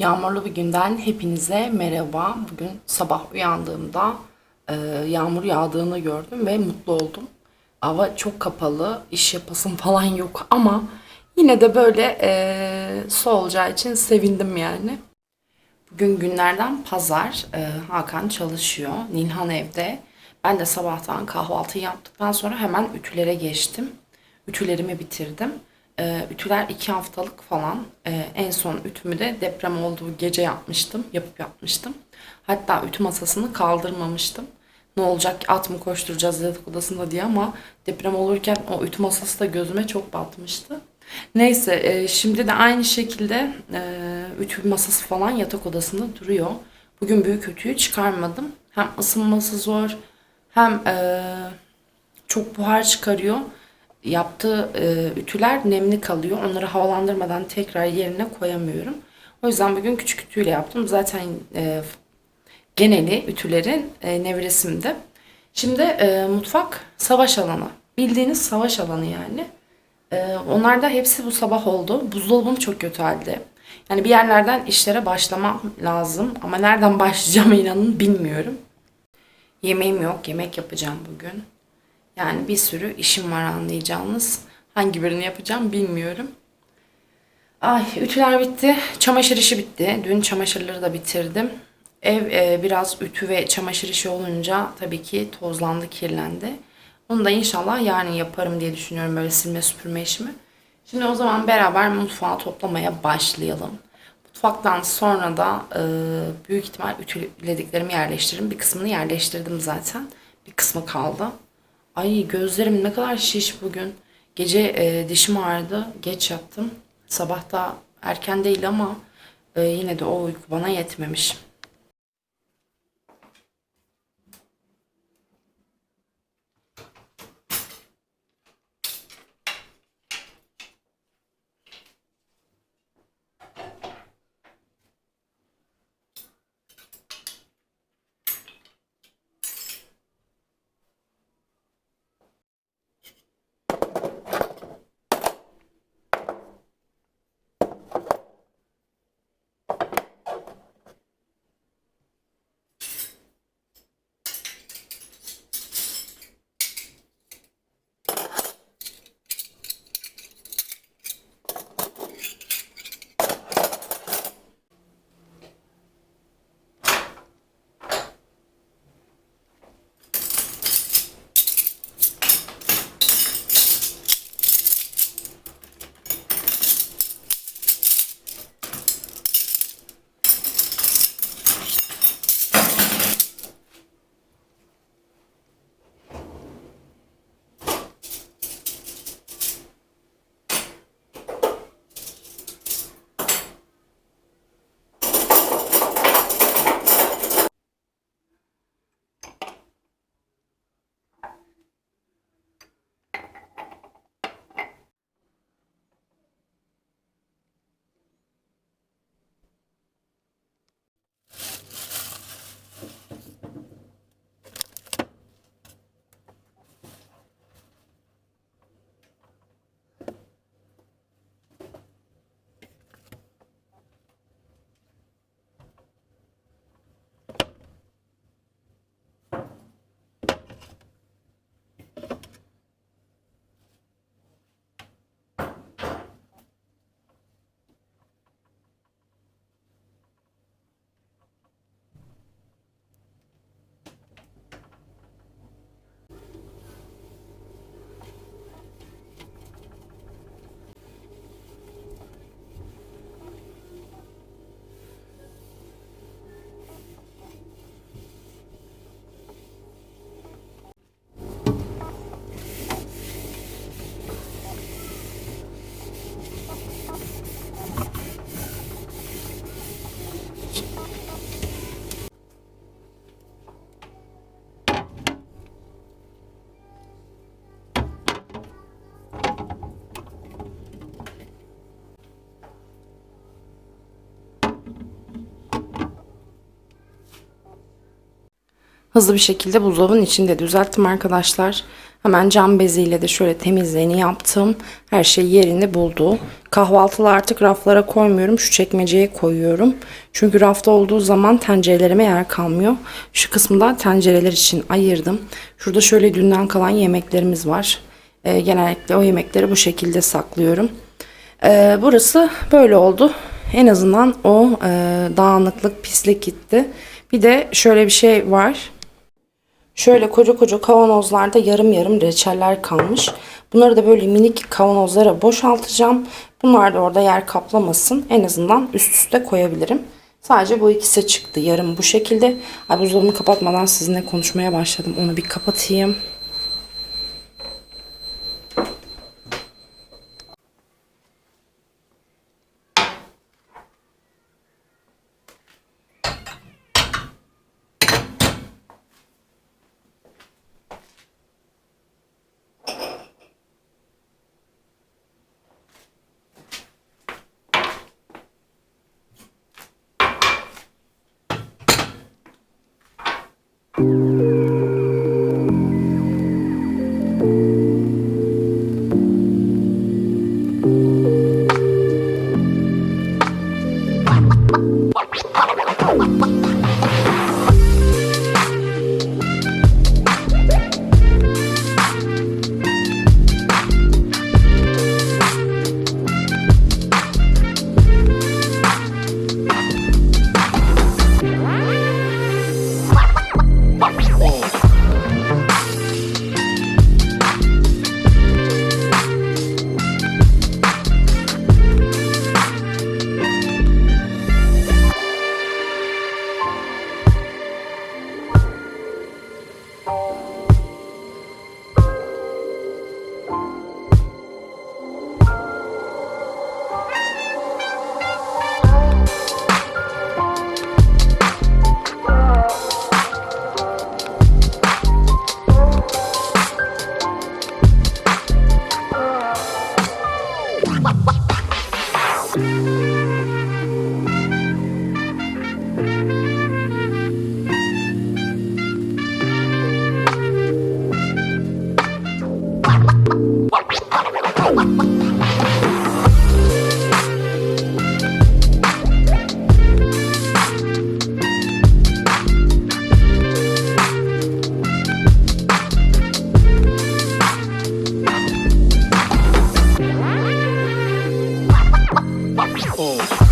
Yağmurlu bir günden hepinize merhaba. Bugün sabah uyandığımda e, yağmur yağdığını gördüm ve mutlu oldum. Hava çok kapalı, iş yapasım falan yok ama yine de böyle e, su olacağı için sevindim yani. Bugün günlerden pazar. E, Hakan çalışıyor. Nilhan evde. Ben de sabahtan kahvaltı yaptıktan sonra hemen ütülere geçtim. Ütülerimi bitirdim. E, ütüler iki haftalık falan. E, en son ütümü de deprem olduğu gece yapmıştım. Yapıp yapmıştım. Hatta ütü masasını kaldırmamıştım. Ne olacak at mı koşturacağız yatak odasında diye ama deprem olurken o ütü masası da gözüme çok batmıştı. Neyse e, şimdi de aynı şekilde e, ütü masası falan yatak odasında duruyor. Bugün büyük ütüyü çıkarmadım. Hem ısınması zor hem e, çok buhar çıkarıyor. Yaptığı e, ütüler nemli kalıyor. Onları havalandırmadan tekrar yerine koyamıyorum. O yüzden bugün küçük ütüyle yaptım. Zaten e, geneli ütülerin e, nevresimde. Şimdi e, mutfak savaş alanı. Bildiğiniz savaş alanı yani. E, onlar da hepsi bu sabah oldu. Buzdolabım çok kötü halde. Yani bir yerlerden işlere başlamam lazım. Ama nereden başlayacağımı inanın bilmiyorum. Yemeğim yok. Yemek yapacağım bugün. Yani bir sürü işim var anlayacağınız. Hangi birini yapacağım bilmiyorum. Ay ütüler bitti. Çamaşır işi bitti. Dün çamaşırları da bitirdim. Ev e, biraz ütü ve çamaşır işi olunca tabii ki tozlandı, kirlendi. Onu da inşallah yarın yaparım diye düşünüyorum böyle silme süpürme işimi. Şimdi o zaman beraber mutfağı toplamaya başlayalım. Mutfaktan sonra da e, büyük ihtimal ütülediklerimi yerleştiririm. Bir kısmını yerleştirdim zaten. Bir kısmı kaldı. Ay gözlerim ne kadar şiş bugün. Gece e, dişim ağrıdı. Geç yattım. Sabah da erken değil ama e, yine de o uyku bana yetmemiş. Hızlı bir şekilde buzdolabının içinde düzelttim arkadaşlar. Hemen cam beziyle de şöyle temizliğini yaptım. Her şey yerini buldu. Kahvaltılı artık raflara koymuyorum. Şu çekmeceye koyuyorum. Çünkü rafta olduğu zaman tencerelerime yer kalmıyor. Şu kısmı da tencereler için ayırdım. Şurada şöyle dünden kalan yemeklerimiz var. Ee, genellikle o yemekleri bu şekilde saklıyorum. Ee, burası böyle oldu. En azından o e, dağınıklık, pislik gitti. Bir de şöyle bir şey var. Şöyle koca koca kavanozlarda yarım yarım reçeller kalmış. Bunları da böyle minik kavanozlara boşaltacağım. Bunlar da orada yer kaplamasın. En azından üst üste koyabilirim. Sadece bu ikisi çıktı. Yarım bu şekilde. Ay buzdolabını kapatmadan sizinle konuşmaya başladım. Onu bir kapatayım. Bye. 哦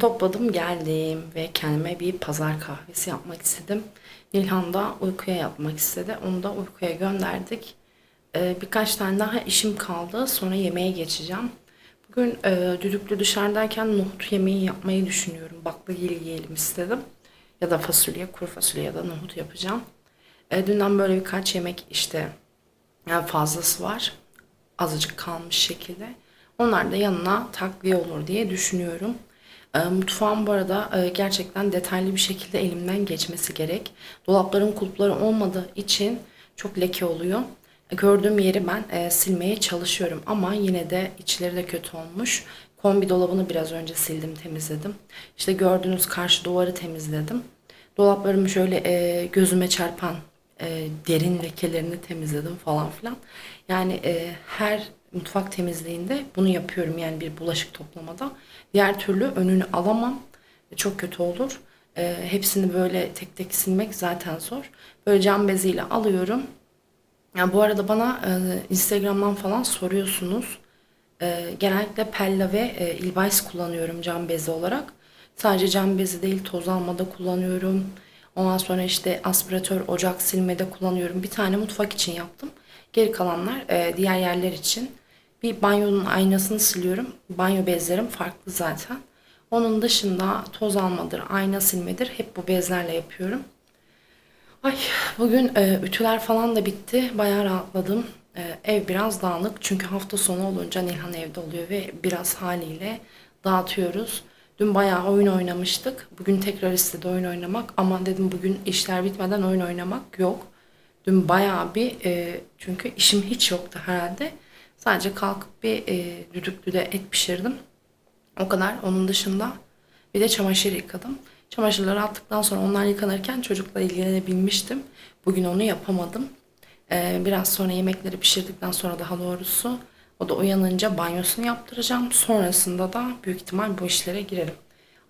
Topladım geldim ve kendime bir pazar kahvesi yapmak istedim. Nilhan da uykuya yatmak istedi. Onu da uykuya gönderdik. Ee, birkaç tane daha işim kaldı. Sonra yemeğe geçeceğim. Bugün e, düdüklü dışarıdayken nohut yemeği yapmayı düşünüyorum. Baklagil yiyelim istedim. Ya da fasulye, kuru fasulye ya da nohut yapacağım. E, dünden böyle birkaç yemek işte yani fazlası var. Azıcık kalmış şekilde. Onlar da yanına takviye olur diye düşünüyorum. E, mutfağım bu arada e, gerçekten detaylı bir şekilde elimden geçmesi gerek. Dolapların kulpları olmadığı için çok leke oluyor. E, gördüğüm yeri ben e, silmeye çalışıyorum ama yine de içleri de kötü olmuş. Kombi dolabını biraz önce sildim, temizledim. İşte gördüğünüz karşı duvarı temizledim. Dolaplarımı şöyle e, gözüme çarpan e, derin lekelerini temizledim falan filan. Yani e, her mutfak temizliğinde bunu yapıyorum yani bir bulaşık toplamada. Diğer türlü önünü alamam. Çok kötü olur. E, hepsini böyle tek tek silmek zaten zor. Böyle cam beziyle alıyorum. Yani bu arada bana e, Instagram'dan falan soruyorsunuz. E, genellikle Pella ve e, Ilbais kullanıyorum cam bezi olarak. Sadece cam bezi değil toz almada kullanıyorum. Ondan sonra işte aspiratör, ocak silmede kullanıyorum. Bir tane mutfak için yaptım. Geri kalanlar e, diğer yerler için. Bir banyonun aynasını siliyorum. Banyo bezlerim farklı zaten. Onun dışında toz almadır, ayna silmedir hep bu bezlerle yapıyorum. Ay bugün e, ütüler falan da bitti. Bayağı rahatladım. E, ev biraz dağınık çünkü hafta sonu olunca Nilhan evde oluyor ve biraz haliyle dağıtıyoruz. Dün bayağı oyun oynamıştık. Bugün tekrar istedi oyun oynamak ama dedim bugün işler bitmeden oyun oynamak yok. Dün bayağı bir e, çünkü işim hiç yoktu herhalde. Sadece kalkıp bir e, düdüklüde et pişirdim. O kadar. Onun dışında bir de çamaşır yıkadım. Çamaşırları attıktan sonra onlar yıkanırken çocukla ilgilenebilmiştim. Bugün onu yapamadım. Ee, biraz sonra yemekleri pişirdikten sonra daha doğrusu o da uyanınca banyosunu yaptıracağım. Sonrasında da büyük ihtimal bu işlere girerim.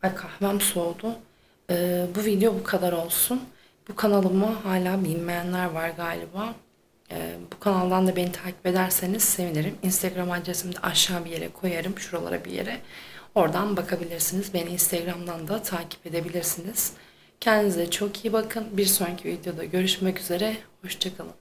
Ay kahvem soğudu. Ee, bu video bu kadar olsun. Bu kanalımı hala bilmeyenler var galiba. Ee, bu kanaldan da beni takip ederseniz sevinirim. Instagram adresimi de aşağı bir yere koyarım. Şuralara bir yere. Oradan bakabilirsiniz. Beni Instagram'dan da takip edebilirsiniz. Kendinize çok iyi bakın. Bir sonraki videoda görüşmek üzere. Hoşçakalın.